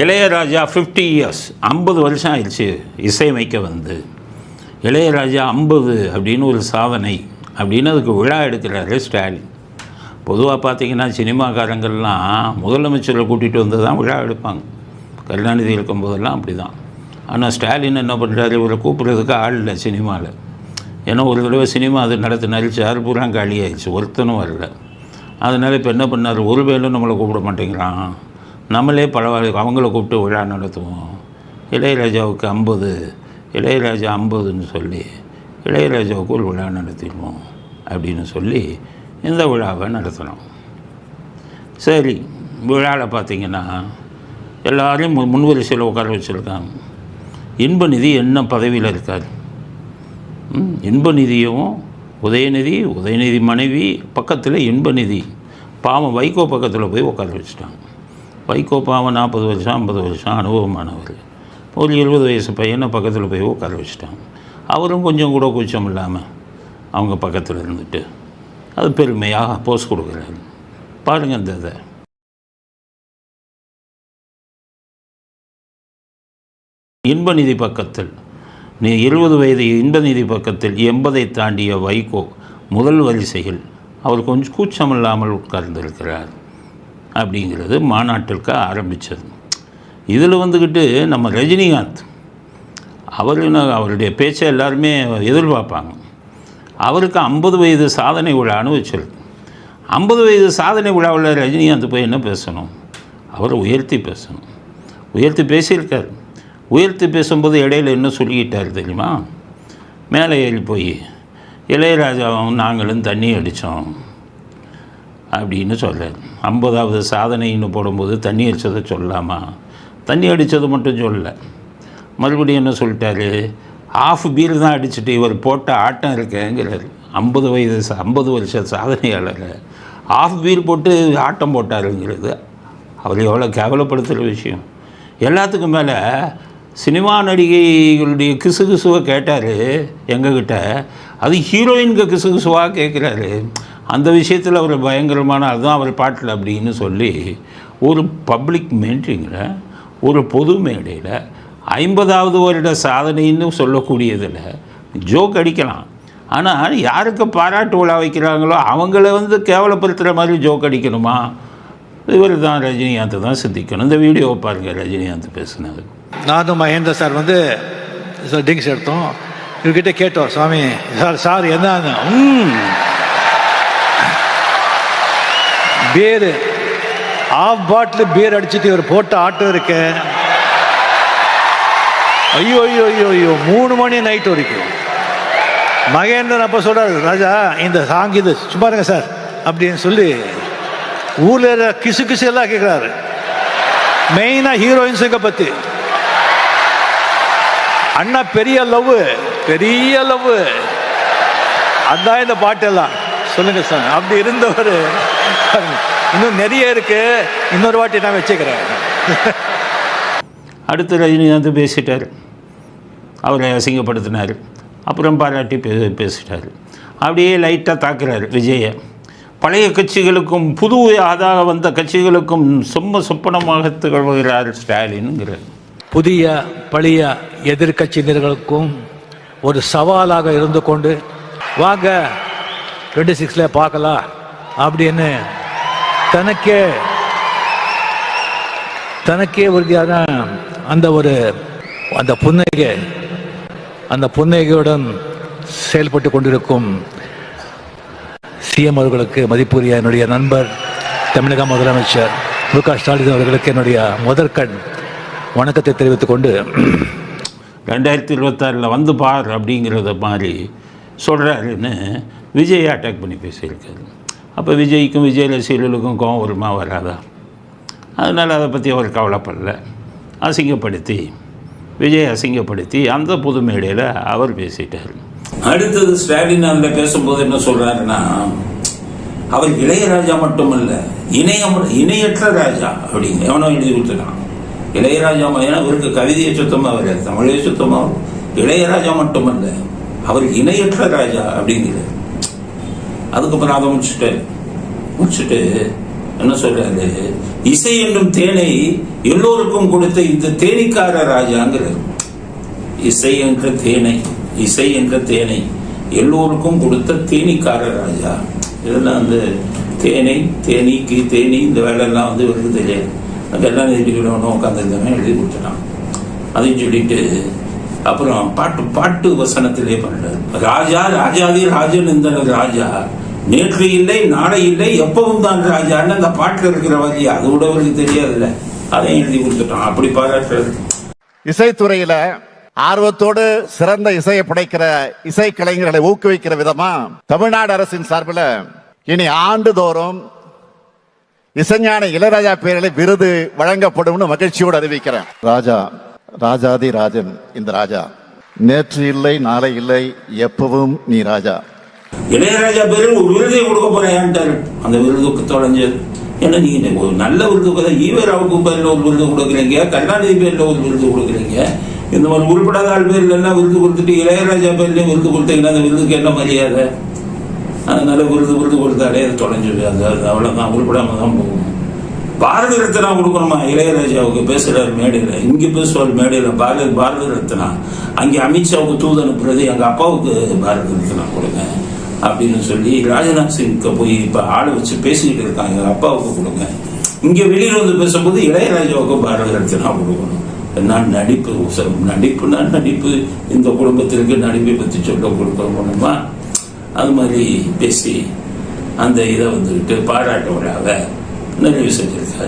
Ilaiyaraaja fifty years ஐம்பது வருஷம் ஆயிடுச்சு இசையமைக்க வந்து. இளையராஜா ஐம்பது அப்படின்னு ஒரு சாதனை அப்படின்னு அதுக்கு விழா எடுக்கிறாரு ஸ்டாலின். பொதுவாக பார்த்தீங்கன்னா சினிமாக்காரங்கள்லாம் முதலமைச்சரை கூட்டிகிட்டு வந்து தான் விழா எடுப்பாங்க. கருணாநிதி இருக்கும்போதெல்லாம் அப்படி தான் ஆனால் ஸ்டாலின் என்ன பண்ணுறாரு இவரை கூப்பிட்றதுக்கு ஆள் இல்லை சினிமாவில் ஏன்னா ஒரு தடவை சினிமா அது நடத்தினாரு சார் பூரா காலி ஆயிடுச்சு ஒருத்தனும் வரல. அதனால் இப்போ என்ன பண்ணார்? ஒரு வேலும் நம்மளை கூப்பிட மாட்டேங்கிறான். நம்மளே பல அவங்கள கூப்பிட்டு விழா நடத்துவோம். இளையராஜாவுக்கு ஐம்பது இளையராஜா ஐம்பதுன்னு சொல்லி இளையராஜாவுக்கு ஒரு விழா நடத்திடுவோம் அப்படின்னு சொல்லி இந்த விழாவை நடத்தினோம் சரி விழாவில் பார்த்தீங்கன்னா எல்லாரையும் மு- முன்வரிசையில் உட்கார வச்சுருக்காங்க. இன்பநிதி என்ன பதவியில் இருக்கார் ம், இன்பநிதியும் உதயநிதி உதயநிதி மனைவி பக்கத்தில் இன்பநிதி பாவம் வைகோ பக்கத்தில் போய் உட்கார வச்சுட்டாங்க. வைகோ பாவம் நாற்பது வருஷம் ஐம்பது வருஷம் அனுபவமானவர். ஒரு இருபது வயசு பையனை பக்கத்தில் போய் உட்கார வச்சுட்டாங்க அவரும் கொஞ்சம் கூட கூச்சம் இல்லாமல் அவங்க பக்கத்தில் இருந்துட்டு அது பெருமையாக போஸ் கொடுக்குறாரு. பாருங்கள் இந்த இதை. இன்பநிதி பக்கத்தில் நீ இருபது வயது இன்பநிதி பக்கத்தில் எண்பதை தாண்டிய வைகோ முதல் வரிசையில் அவர் கொஞ்சம் கூச்சமில்லாமல் உட்கார்ந்திருக்கிறார். அப்படிங்கிறது மாநாட்டிற்கு ஆரம்பித்தது. இதில் வந்துக்கிட்டு நம்ம ரஜினிகாந்த் அவர் அவருடைய பேச்சை எல்லாருமே எதிர்பார்ப்பாங்க. அவருக்கு ஐம்பது வயது சாதனை விழான்னு வச்சிருக்கு ஐம்பது வயது சாதனை விழாவில் ரஜினிகாந்த் போய் என்ன பேசணும்? அவரை உயர்த்தி பேசணும். உயர்த்தி பேசியிருக்கார். உயர்த்தி பேசும்போது இடையில என்ன சொல்லிக்கிட்டார் தெரியுமா? மேலே ஏறி போய் இளையராஜாவும் நாங்களும் தண்ணி அடித்தோம். அப்படின்னு சொல்ல ஐம்பதாவது சாதனைன்னு போடும்போது தண்ணி அடித்ததை சொல்லலாமா தண்ணி அடித்தது மட்டும் சொல்லலை மறுபடியும் என்ன சொல்லிட்டாரு? ஆஃப் பீர் தான் அடிச்சுட்டு இவர் போட்ட ஆட்டம் இருக்கேங்கிறார். ஐம்பது வயது ஐம்பது வருஷ சாதனையாளர். ஆஃப் பீர் போட்டு ஆட்டம் போட்டாருங்கிறது. அவர் எவ்வளோ கேவலப்படுத்துகிற விஷயம். எல்லாத்துக்கும் மேலே சினிமா நடிகைகளுடைய கிசுகிசுவை கேட்டார் எங்ககிட்ட. அது ஹீரோயின்க கிசுகிசுவாக கேட்குறாரு. அந்த விஷயத்தில் அவர் பயங்கரமான அதுதான் அவர் பாட்டில் அப்படின்னு சொல்லி ஒரு பப்ளிக் மீட்டிங்கில் ஒரு பொது மேடையில் ஐம்பதாவது வருட சாதனைன்னு சொல்லக்கூடியதில் ஜோக் அடிக்கலாம். ஆனால் யாருக்கு பாராட்டு விழா வைக்கிறாங்களோ அவங்கள வந்து கேவலப்படுத்துகிற மாதிரி ஜோக் அடிக்கணுமா? இவர் தான் ரஜினிகாந்த் தான் சிந்திக்கணும். இந்த வீடியோவை பாருங்கள் ரஜினிகாந்த் பேசுனது. நானும் மகேந்திர சார் வந்து ட்ரிங்க்ஸ் எடுத்தோம். இவர்கிட்ட கேட்டோம் சுவாமி சார் சார் என்ன பேர் ஆஃப் பாட்டில் பேர் அடிச்சுட்டு இவர் போட்ட ஆட்டம் இருக்கு. ஐயோ ஐயோ ஐயோ ஐயோ மூணு மணி நைட் வரைக்கும். மகேந்திரன் அப்போ சொல்கிறார் ராஜா இந்த சாங் இது சும்மா இருங்க சார் அப்படின்னு சொல்லி ஊரில் இருக்கிற கிசு கிசு எல்லாம் கேட்குறாரு மெயினாக ஹீரோயின்ஸுங்க பற்றி அண்ணா பெரிய லவ் பெரிய லவ் அதான் இந்த பாட்டெல்லாம். சொல்லுங்க சார். அப்படி இருந்தவர் இன்னும் நிறைய இருக்கு. இன்னொரு வாட்டி நான் வச்சுக்கிறேன். அடுத்து ரஜினிகாந்த் பேசிட்டார். அவரை அசிங்கப்படுத்தினார். அப்புறம் பாராட்டி பே பேசிட்டார். அப்படியே லைட்டாக தாக்குறாரு விஜயை. பழைய கட்சிகளுக்கும் புது ஆதாக வந்த கட்சிகளுக்கும் சொம்ம சொப்பனமாக திகழ்கிறார் ஸ்டாலின்ங்கிறார். புதிய பழைய எதிர்கட்சியினர்களுக்கும் ஒரு சவாலாக இருந்து கொண்டு வாங்க டுவெண்ட்டி சிக்ஸில் பார்க்கலாம். அப்படின்னு தனக்கே தனக்கே உறுதியான அந்த ஒரு அந்த புன்னகை அந்த புன்னகையுடன் செயல்பட்டு கொண்டிருக்கும் சிஎம் அவர்களுக்கு மதிப்புரிய என்னுடைய நண்பர் தமிழக முதலமைச்சர் மு க ஸ்டாலின் அவர்களுக்கு என்னுடைய முதற்கண் வணக்கத்தை தெரிவித்துக் கொண்டு ரெண்டாயிரத்தி இருபத்தாறில் வந்து பார் அப்படிங்கிறத மாதிரி சொல்கிறாருன்னு விஜய் அட்டாக் பண்ணி பேசியிருக்காரு. அப்போ விஜய்க்கும் விஜய் ரசிகர்களுக்கும் கோவம் வருமா வராதா? அதனால் அதை பற்றி அவர் கவலைப்படல. அசிங்கப்படுத்தி விஜய் அசிங்கப்படுத்தி அந்த பொது மேடையில் அவர் பேசிட்டார். அடுத்தது ஸ்டாலின் அந்த பேசும்போது என்ன சொல்கிறாருன்னா அவர் இளையராஜா மட்டுமல்ல இணையம் இணையற்ற ராஜா அப்படின்னு எவனோ எழுதி கொடுத்துட்டான். இளையராஜா ஏன்னா இவருக்கு கவிதையை சுத்தமாக வராது தமிழே சுத்தமாக இளையராஜா மட்டுமல்ல அவர் இணையற்ற ராஜா அப்படிங்கிறார் அதுக்கப்புறம் அதை முடிச்சுட்டு முடிச்சுட்டு என்ன சொல்றாரு? இசை என்னும் தேனை எல்லோருக்கும் கொடுத்த இந்த தேனிக்கார ராஜாங்கிறார். இசை என்ற தேனை இசை என்ற தேனை எல்லோருக்கும் கொடுத்த தேனிக்கார ராஜா. இதெல்லாம் வந்து தேனை தேனீக்கு தேனி இந்த வேலையெல்லாம் வந்து வருது தெரியாது. அதெல்லாம் எழுதி விடணும் உட்காந்துருந்தவன் எழுதி கொடுத்துட்டான். அதையும் சொல்லிட்டு அப்புறம் பாட்டு பாட்டு வசனத்திலே பண்றாரு ராஜா ராஜாதி ராஜன் இந்த ராஜா. நேற்று இல்லை நாளை இல்லை எப்பவும் தான் ராஜான்னு அந்த பாட்டுல இருக்கிற வரி அது கூட அவருக்கு தெரியாதுல்ல. அதையும் எழுதி கொடுத்துட்டோம் அப்படி பாராட்டுறது இசைத்துறையில ஆர்வத்தோடு சிறந்த இசையை படைக்கிற இசை கலைஞர்களை ஊக்குவிக்கிற விதமா தமிழ்நாடு அரசின் சார்பில் இனி ஆண்டுதோறும் இசைஞான இளையராஜா பேரில் விருது வழங்கப்படும் மகிழ்ச்சியோடு அறிவிக்கிறேன். ராஜா ராஜாதி ராஜன் இந்த ராஜா. நேற்று இல்லை நாளை இல்லை எப்பவும் நீ ராஜா. இளையராஜா பேரில் ஒரு விருதை கொடுக்க போறேன்ட்டாரு அந்த விருதுக்கு தொலைஞ்சு ஏன்னா நீங்க ஒரு நல்ல விருது கூட ஈவராவுக்கு பேரில் ஒரு விருது கொடுக்குறீங்க கருணாநிதி பேரில் ஒரு விருது கொடுக்குறீங்க. இந்த மாதிரி உருப்படாத ஆள் பேரில் எல்லாம் விருது கொடுத்துட்டு இளையராஜா பேர்ல விருது கொடுத்தீங்கன்னா அந்த விருதுக்கு என்ன மரியாதை? அதனால விருது விருது கொடுத்தாலே அது தொலைஞ்சு அது அவ்வளோதான் உருப்படாமல் தான் போகும். பாரத ரத்னா கொடுக்கணுமா? இளையராஜாவுக்கு பேசுறாரு மேடையில். இங்கே பேசுவார் மேடையில். பாரத பாரத ரத்னா. அங்கே அமித்ஷாவுக்கு தூது அனுப்புறது எங்கள் அப்பாவுக்கு பாரத ரத்னா கொடுங்க அப்படின்னு சொல்லி ராஜ்நாத் சிங்க்கு போய் இப்போ ஆள் வச்சு பேசிக்கிட்டு இருக்காங்க. எங்கள் அப்பாவுக்கு கொடுங்க. இங்கே வெளியில் வந்து பேசும்போது இளையராஜாவுக்கு பாரத ரத்னா கொடுக்கணும். என்ன நடிப்பு நடிப்புனா நடிப்பு. இந்த குடும்பத்திற்கு நடிப்பை பற்றி சொல்ல கொடுக்கணுமா அது மாதிரி பேசி அந்த இதை வந்துக்கிட்டு பாராட்ட விழாவை நிறைவு good.